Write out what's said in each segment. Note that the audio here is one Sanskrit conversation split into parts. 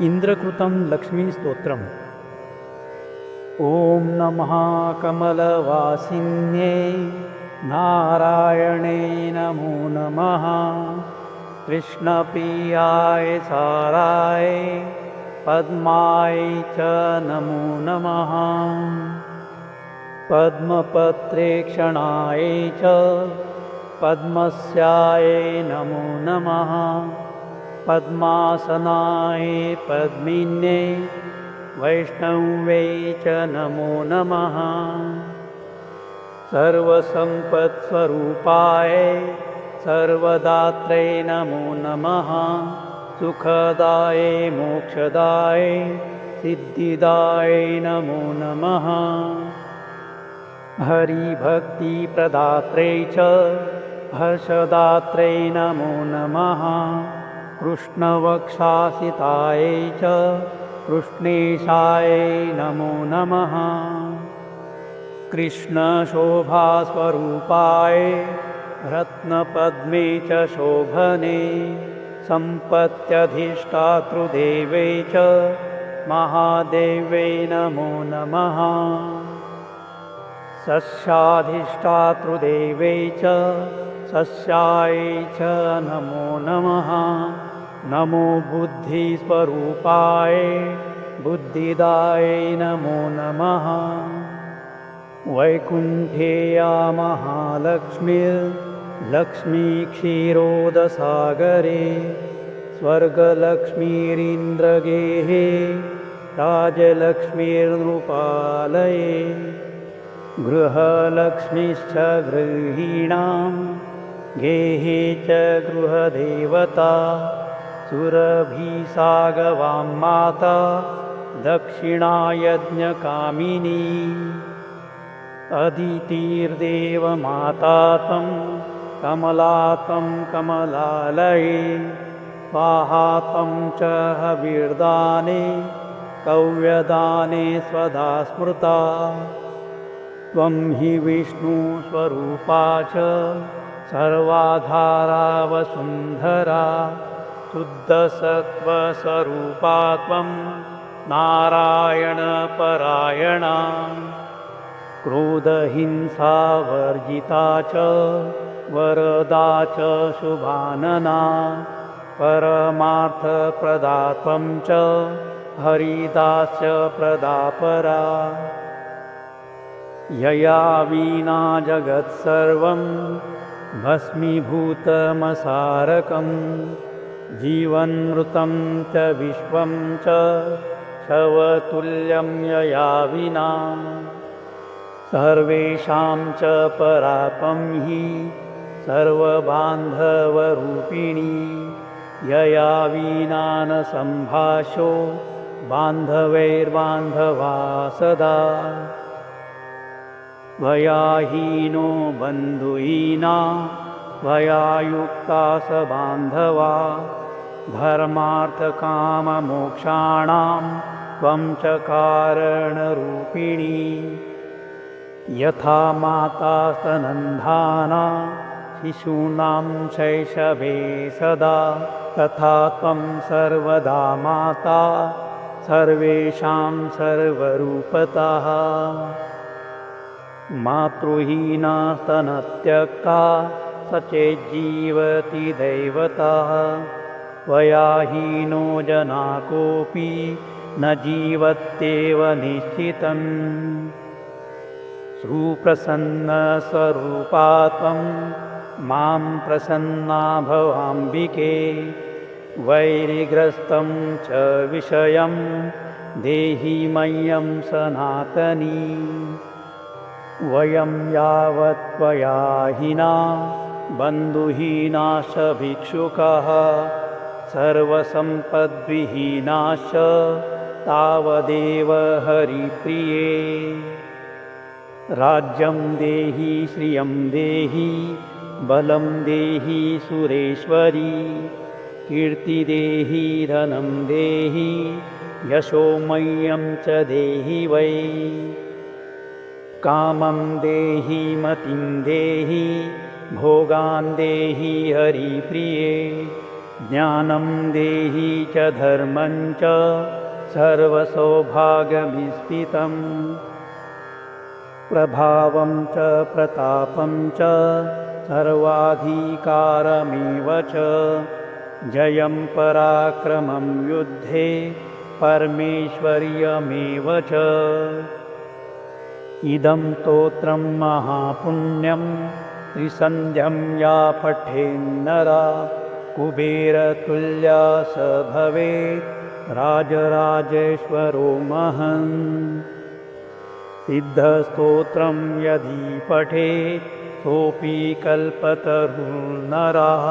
इन्द्रकृतं लक्ष्मीस्तोत्रम्। ॐ नमः कमलवासिन्ये नारायणे नमो नमः। कृष्णप्रियाय साराय पद्माय च नमो नमः। पद्मपत्रेक्षणाय च पद्मस्याय नमो नमः पद्मासनाय पद्मिन्ये वैष्णवे च नमो नमः। सर्वसम्पत्स्वरूपाय सर्वदात्रे नमो नमः। सुखदाय, मोक्षदाय, सिद्धिदाय नमो नमः। हरिभक्तिप्रदात्रे च हर्षदात्रे नमो नमः। कृष्णवक्षासिताय च कृष्णेशाय नमो नमः। कृष्णशोभास्वरूपाय रत्नपद्मे च शोभने सम्पत्यधिष्ठातृदेवे च महादेवे नमो नमः। सस्याधिष्ठातृदेवे च सस्याय च नमो नमः नमो बुद्धिस्वरूपाय बुद्धिदाय नमो नमः। वैकुण्ठेया महालक्ष्मीर्लक्ष्मीक्षीरोदसागरे स्वर्गलक्ष्मीरिन्द्रगेः राजलक्ष्मीर्नृपालये गृहलक्ष्मीश्च गृहीणां गेहे च गृहदेवता सुरभिसागवां माता दक्षिणायज्ञकामिनी। अदितिर्देवमाता त्वं कमला त्वं कमलालये त्वं च हविर्दाने कव्यदाने स्वदा स्मृता। त्वं हि विष्णुस्वरूपा च सर्वाधारा वसुन्धरा शुद्धसत्त्वस्वरूपा त्वं नारायणपरायणा क्रोधहिंसावर्जिता च वरदा च शुभानना परमार्थप्रदा त्वं च हरिदास्य प्रदापरा। यया विना जगत्सर्वं भस्मीभूतमसारकं जीवन्मृतं च विश्वं च शवतुल्यं यया विना। सर्वेषां च परापं हि सर्वबान्धवरूपिणी। यया विना न सम्भाषो बान्धवैर्बान्धवा सदा। त्वयाहीनो बन्धुहीना त्वया युक्ता स बान्धवा धर्मार्थकाममोक्षाणां त्वं च कारणरूपिणी यथा माता स्तनन्धाना शिशूनां शैशवे सदा तथा त्वं सर्वदा माता सर्वेषां सर्वरूपतः। मातृहीना स्तनत्यक्ता स चेज्जीवति दैवतः त्वया हीनो जना कोऽपि न जीवत्येव निश्चितम्। सुप्रसन्नस्वरूपा त्वं मां प्रसन्ना भवाम्बिके वैरिग्रस्तं च विषयं देहि मह्यं सनातनी। वयं यावत् त्वया हिना बन्धुहीनाश्च भिक्षुकः सर्वसम्पद्विहीनाश्च तावदेव हरिप्रिये। राज्यं देहि श्रियं देहि बलं देहि सुरेश्वरी कीर्तिदेहि धनं देहि यशोमय्यं च देहि वै। कामं देहि मतिं देहि भोगान् देहि हरिप्रिये ज्ञानं देहि च धर्मं च सर्वसौभाग्यमिस्मितम् प्रभावं च प्रतापं च सर्वाधिकारमेव च। जयं पराक्रमं युद्धे परमेश्वर्यमेव च। इदं स्तोत्रं महापुण्यं त्रिसन्ध्यं या पठेन्नरा कुबेरतुल्या स भवेत् राजराजेश्वरो महन्। सिद्धस्तोत्रं यदि पठेत् सोऽपि कल्पतरुर्नरः।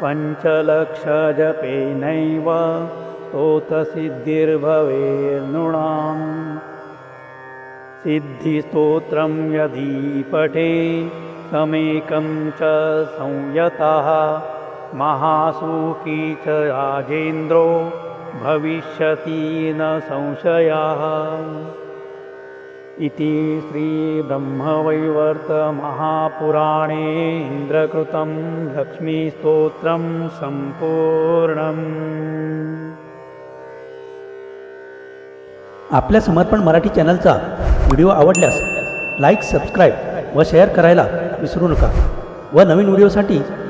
पञ्चलक्षजपेनैव स्तोत्रसिद्धिर्भवेर्नृणाम् सिद्धिस्तोत्रं यदि पठे समेकं च संयतः महासुखी च राजेन्द्रो भविष्यति न संशयः। इति श्रीब्रह्मवैवर्तमहापुराणे इन्द्रकृतं लक्ष्मीस्तोत्रं सम्पूर्णम्। आपल्या समर्पण मराठी चॅनलचा व्हिडिओ आवडल्यास लाईक सबस्क्राईब व शेअर करायला विसरू नका व नवीन व्हिडिओसाठी